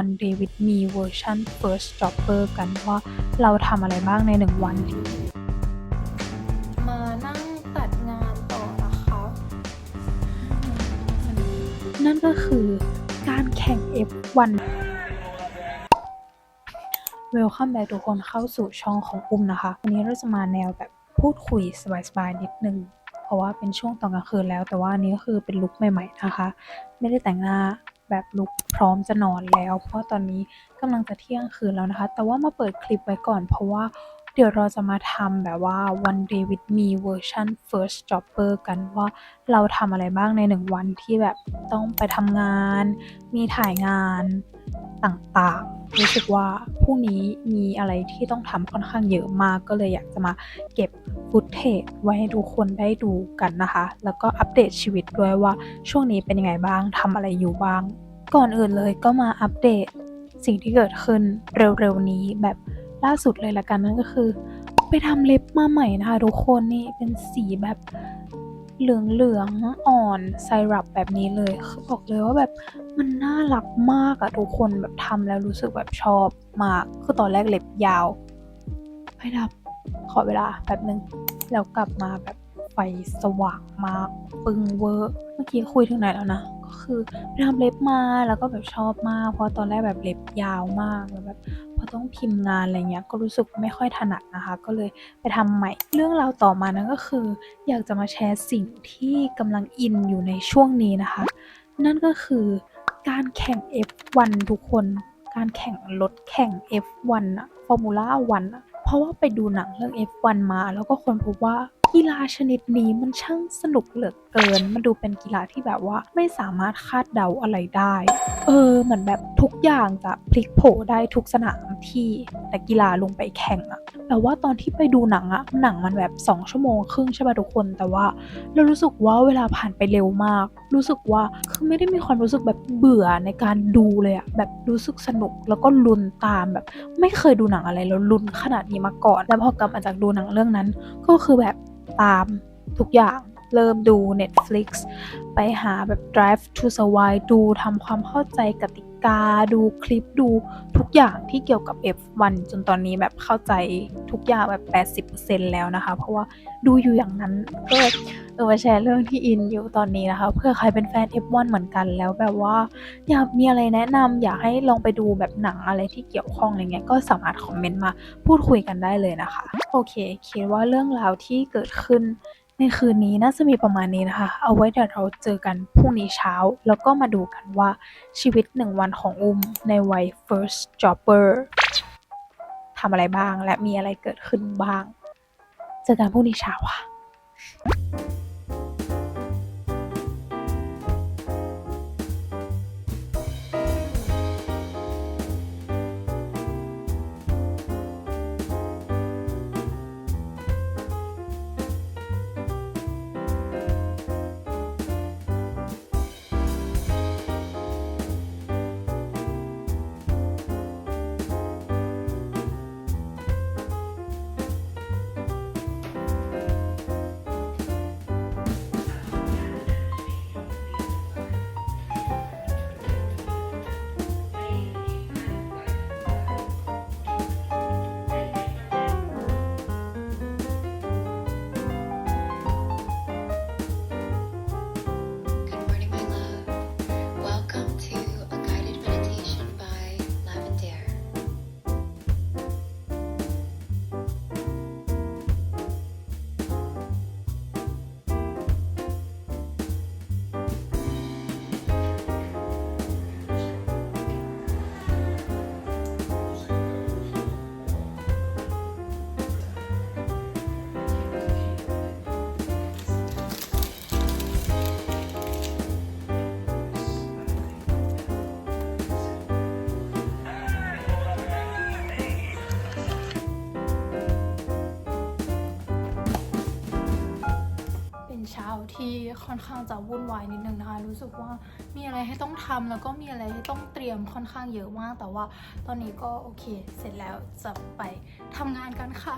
One Day with Me เวอร์ชัน First Jobber กันว่าเราทำอะไรบ้างใน 1 วัน มานั่งตัดงานต่อนะคะ นั่นก็คือการแข่ง F1 Welcome back ทุกคนเข้าสู่ช่องของอุ้มนะคะ วันนี้เราจะมาแนวแบบพูดคุยสบายๆนิดนึง เพราะว่าเป็นช่วงตอนกลางคืนแล้ว แต่ว่าอันนี้ก็คือเป็นลุคใหม่ ๆ นะคะ ไม่ได้แต่งหน้า แบบลุกพร้อมจะนอนแล้ว เพราะตอนนี้กำลังจะเที่ยงคืนแล้วนะคะ แต่ว่ามาเปิดคลิปไว้ก่อน เพราะว่าเดี๋ยวเราจะมาทำแบบว่า one day with me เวอร์ชัน first jobber กันว่าเราทำอะไรบ้างในหนึ่งวันที่แบบต้องไปทำงาน มีถ่ายงานต่างๆ รู้สึกว่าพรุ่งนี้มีอะไรที่ต้องทำค่อนข้างเยอะมากก็เลยอยากจะมาเก็บฟุตเทจไว้ให้ทุกคนได้ดูกันนะคะ แล้วก็อัปเดตชีวิตด้วยว่าช่วงนี้เป็นยังไงบ้างทำอะไรอยู่บ้าง ก่อนอื่นเลยก็มาอัปเดตสิ่งที่เกิดขึ้นเร็วๆนี้แบบล่าสุดเลยละกันนั่นก็คือ ไปทำเล็บมาใหม่นะคะทุกคนนี่เป็นสีแบบ เหลืองๆอ่อนไซรัปแบบนี้เลยคือบอกเลยว่าแบบมันน่ารักมากอะทุกคนแบบทำแล้วรู้สึกแบบชอบมาก คือตอนแรกเล็บยาวไปดับขอเวลาแป๊บนึง แล้วกลับมาแบบไฟสว่างมาก ปึงเวอร์เมื่อกี้คุยถึงไหนแล้วนะ ก็คือไปทำเล็บมาแล้วก็แบบชอบมาก เพราะตอนแรกแบบเล็บยาวมากแล้วแบบ พอต้องพิมพ์งานอะไรเงี้ยก็รู้สึกไม่ค่อยถนัดนะคะ ก็เลยไปทำใหม่ เรื่องราวต่อมานั้นก็คือ อยากจะมาแชร์สิ่งที่กำลังอินอยู่ในช่วงนี้นะคะ นั่นก็คือการแข่ง F1 ทุกคน การแข่งรถแข่ง F1 อะฟอร์มูล่าวันอะเพราะว่าไปดูหนังเรื่อง F1 มา แล้วก็คนพบว่า กีฬาชนิดนี้มันช่างสนุกเหลือเกิน มันดูเป็นกีฬาที่แบบว่าไม่สามารถคาดเดาอะไรได้ เออเหมือนแบบทุกอย่างจะพลิกโผได้ทุกสนามที่นักกีฬาลงไปแข่งอะแต่ว่าตอนที่ไปดูหนังอะหนังมันแบบ 2 ชั่วโมงครึ่งใช่ป่ะทุกคน แต่ว่าเรารู้สึกว่าเวลาผ่านไปเร็วมาก รู้สึกว่าคือไม่ได้มีความรู้สึกแบบเบื่อในการดูเลยอะแบบรู้สึกสนุกแล้วก็ลุ้นตามแบบ ไม่เคยดูหนังอะไรแล้วลุ้นขนาดนี้มาก่อน แล้วพอกลับมาจากดูหนังเรื่องนั้น ก็คือแบบ ตามทุกอย่างเริ่มดู Netflix ไปหาแบบ Drive to Survive ดูทำความเข้าใจกติกาดูคลิปดูทุกอย่างที่เกี่ยวกับ F1 จนตอนนี้แบบเข้าใจทุกอย่างแบบ 80%แล้วนะคะ เพราะว่าดูอยู่อย่างนั้นก็เออมาแชร์เรื่องที่อินอยู่ตอนนี้นะคะเพื่อใครเป็นแฟน F1 เหมือนกันแล้วแบบว่า อยากมีอะไรแนะนำอยากให้ลองไปดูแบบหนังอะไรที่เกี่ยวข้องอะไรเงี้ยก็สามารถคอมเมนต์มาพูดคุยกันได้เลยนะคะ โอเคคิดว่าเรื่องราวที่เกิดขึ้น ในคืนนี้น่าจะมีประมาณนี้นะคะ เอาไว้เดี๋ยวเราเจอกันพรุ่งนี้เช้า แล้วก็มาดูกันว่าชีวิตหนึ่งวันของอุ้มในวัย first jobber ทำอะไรบ้างและมีอะไรเกิดขึ้นบ้าง เจอกันพรุ่งนี้เช้าค่ะ ที่ค่อนข้างจะวุ่นวายนิดนึงนะคะ รู้สึกว่ามีอะไรให้ต้องทำแล้วก็มีอะไรให้ต้องเตรียมค่อนข้างเยอะมาก แต่ว่าตอนนี้ก็โอเค เสร็จแล้วจะไปทำงานกันค่ะ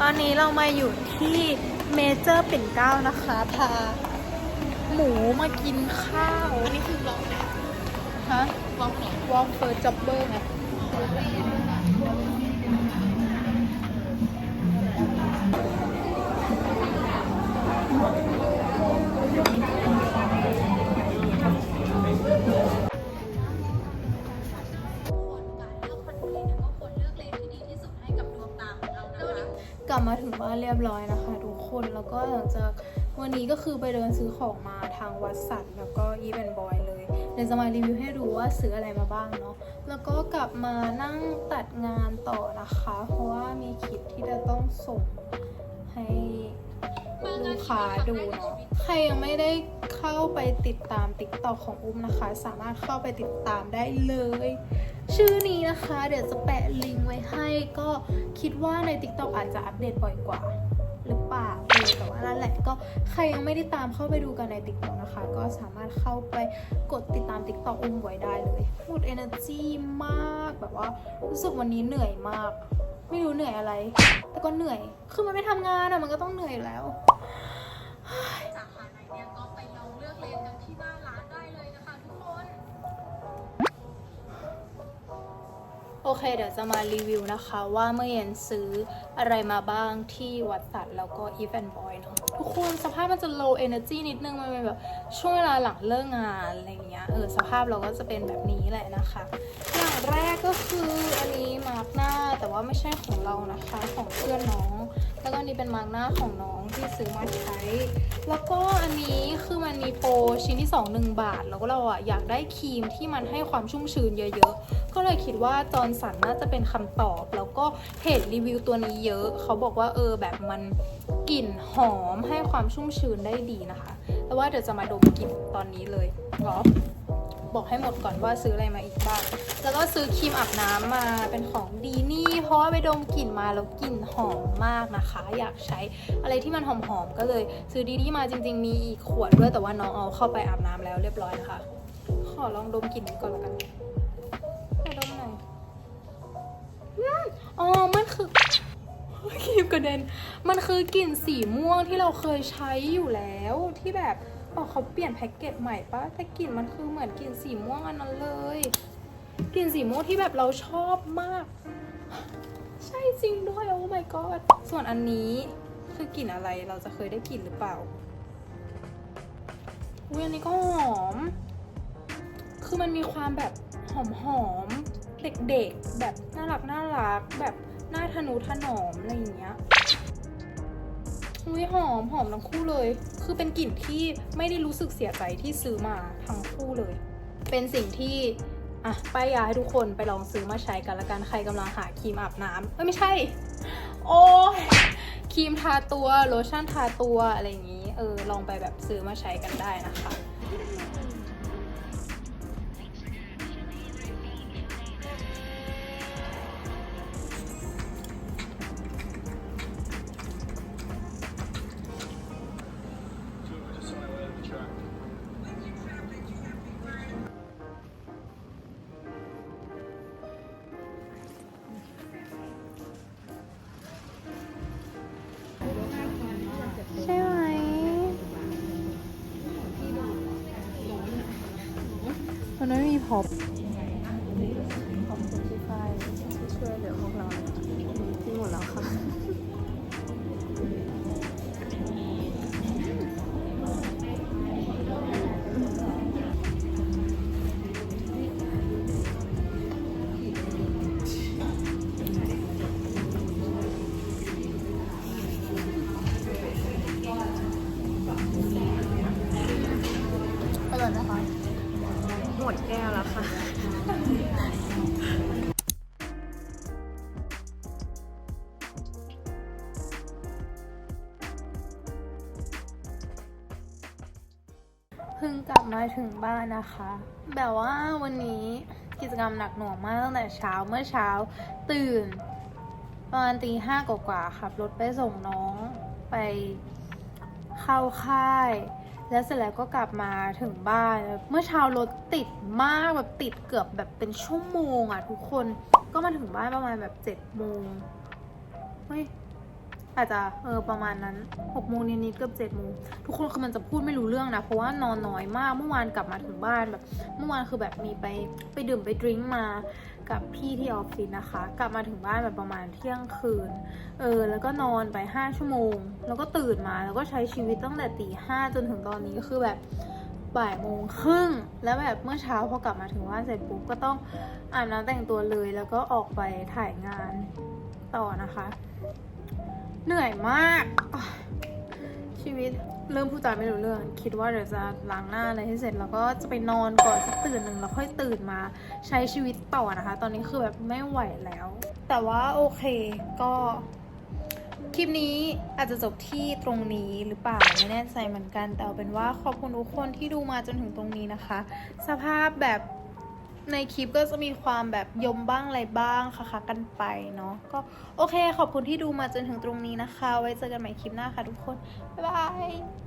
ตอนนี้เรามาอยู่ที่เมเจอร์ปิ่นเกล้านะคะ พาหมูมากินข้าว นี่คือวอล์กฮะวอล์กวอล์กเฟิร์จ็อบเบอร์ไง ลับมาถึงบ้านเรียบร้อยนะคะ ทุกคนแล้วก็หลังจากวันนี้ก็คือไปเดินซื้อของมาทางวัดสันแล้วก็อีเวนบอยเลยเดี๋ยวจะมารีวิวให้ดูว่าซื้ออะไรมาบ้างเนาะแล้วก็กลับมานั่งตัดงานต่อนะคะ เพราะว่ามีคลิปที่จะต้องส่งให้ลูกค้าดูเนาะใครยังไม่ได้เข้าไปติดตาม t ิ k t o k ของอุ้มนะคะ สามารถเข้าไปติดตามได้เลย ชื่อนี้นะคะ เดี๋ยวจะแปะลิงก์ไว้ให้ก็คิดว่าใน TikTok อาจจะอัปเดตบ่อยกว่า หรือเปล่าแต่ว่านั่นแหละก็ใครยังไม่ได้ตามเข้าไปดูกันใน TikTok นะคะ ก็สามารถเข้าไปกดติดตาม TikTok อุ้มไว้ได้เลยหมด energy มากแบบว่ารู้สึกวันนี้เหนื่อยมาก ไม่รู้เหนื่อยอะไร แต่ก็เหนื่อยคือมันไม่ทำงานอะมันก็ต้องเหนื่อยแล้ว เคเดี๋ยวจะมารีวิวนะคะว่าเมื่อเย็นซื้ออะไรมาบ้างที่วัดสันแล้วก็ e v e n Boy เนาะทุกคนสภาพมันจะ low energy นิดนึง มันเป็นแบบช่วงเวลาหลังเลิกงานอะไรเงี้ยเออสภาพเราก็จะเป็นแบบนี้แหละนะคะ อย่างแรกก็คืออันนี้มาร์กหน้าแต่ว่าไม่ใช่ของเรานะคะของเพื่อนน้อง แล้วก็นนี้เป็นมาร์กหน้าของน้องที่ซื้อมาใช้ แล้วก็อันนี้คือมันมีโปรชิ้นที่2 1บาท แล้วก็เราอะอยากได้ครีมที่มันให้ความชุ่มชื้นเยอะๆ ก็เลยคิดว่าจอร์นสันน่าจะเป็นคำตอบ แล้วก็เพจรีวิวตัวนี้เยอะ เขาบอกว่าเออแบบมันกลิ่นหอมให้ความชุ่มชื้นได้ดีนะคะ แต่ว่าเดี๋ยวจะมาดมกลิ่นตอนนี้เลยเนาะบอกให้หมดก่อนว่าซื้ออะไรมาอีกบ้าง แล้วก็ซื้อครีมอาบน้ำมาเป็นของดีนี่ เพราะว่าไปดมกลิ่นมาแล้วกลิ่นหอมมากนะคะ อยากใช้อะไรที่มันหอมๆ ก็เลยซื้อดีนี่มาจริง ๆ มีอีกขวดด้วยแต่ว่าน้องเอาเข้าไปอาบน้ำแล้วเรียบร้อยนะคะ ขอลองดมกลิ่นนี้ก่อนแล้วกัน อืมอ๋อ มันคือครีมกระเด็น มันคือกลิ่นสีม่วงที่เราเคยใช้อยู่แล้วที่แบบอ๋อเขาเปลี่ยนแพ็กเกจใหม่ปะแต่กลิ่นมันคือเหมือนกลิ่นสีม่วงอันนั้นเลย กลิ่นสีม่วงที่แบบเราชอบมาก ใช่จริงด้วย โอ้ my god ส่วนอันนี้คือกลิ่นอะไรเราจะเคยได้กลิ่นหรือเปล่าอุ้ยอันนี้ก็หอม คือมันมีความแบบหอมหอม เด็กๆ แบบน่ารักน่ารักแบบน่าทะนุถนอมอะไรอย่างเงี้ยอุ้ยหอมหอมทั้งคู่เลย คือเป็นกลิ่นที่ไม่ได้รู้สึกเสียใจที่ซื้อมาทั้งคู่เลย เป็นสิ่งที่อะป้ายยาให้ทุกคนไปลองซื้อมาใช้กันละกันใครกำลังหาครีมอาบน้ำเอ้ยไม่ใช่ โอ้ครีมทาตัวโลชั่นทาตัวอะไรอย่างนี้ เออลองไปแบบซื้อมาใช้กันได้นะคะ มันไม่มีพอบขอบคุณที่ไฟที่ช่วยเหลือพวกเรา แก้วแล้วค่ะเพิ่งกลับมาถึงบ้านนะคะ แบบว่าวันนี้กิจกรรมหนักหน่วงมากตั้งแต่เช้าเมื่อเช้าตื่น ประมาณตีห้ากว่าๆขับรถไปส่งน้องไปเข้าค่าย แล้วเสร็จแล้วก็กลับมาถึงบ้าน เมื่อเช้ารถติดมากแบบติดเกือบแบบเป็นชั่วโมงอะทุกคน ก็มาถึงบ้านประมาณแบบเจ็ดโมงเฮ้ย อาจจะเออประมาณนั้นหกโมงนิดๆเกือบเจ็ดโมงทุกคนคือมันจะพูดไม่รู้เรื่องนะ เพราะว่านอนน้อยมากเมื่อวานกลับมาถึงบ้านแบบ เมื่อวานคือแบบมีไปไปดื่มไปดริ้งมากับพี่ที่ออฟฟิศนะคะ กลับมาถึงบ้านแบบประมาณเที่ยงคืนเออแล้วก็นอนไปห้าชั่วโมง แล้วก็ตื่นมาแล้วก็ใช้ชีวิตตั้งแต่ตีห้าจนถึงตอนนี้ก็คือแบบบ่ายโมงครึ่งแล้วแบบเมื่อเช้าพอกลับมาถึงบ้านเสร็จปุ๊บก็ต้องอาบน้ำแต่งตัวเลย แล้วก็ออกไปถ่ายงานต่อนะคะ เหนื่อยมาก ชีวิตเริ่มพูดจาไม่รู้เรื่อง คิดว่าเดี๋ยวจะล้างหน้าอะไรให้เสร็จ แล้วก็จะไปนอนก่อนสักตื่นหนึ่งแล้วค่อยตื่นมาใช้ชีวิตต่อนะคะ ตอนนี้คือแบบไม่ไหวแล้ว แต่ว่าโอเคก็คลิปนี้อาจจะจบที่ตรงนี้หรือเปล่าไม่แน่ใจเหมือนกัน แต่เอาเป็นว่าขอบคุณทุกคนที่ดูมาจนถึงตรงนี้นะคะ สภาพแบบ ในคลิปก็จะมีความแบบยมบ้างอะไรบ้างค่ะกันไปเนาะก็โอเคขอบคุณที่ดูมาจนถึงตรงนี้นะคะ ไว้เจอกันใหม่คลิปหน้าค่ะทุกคน บ๊ายบาย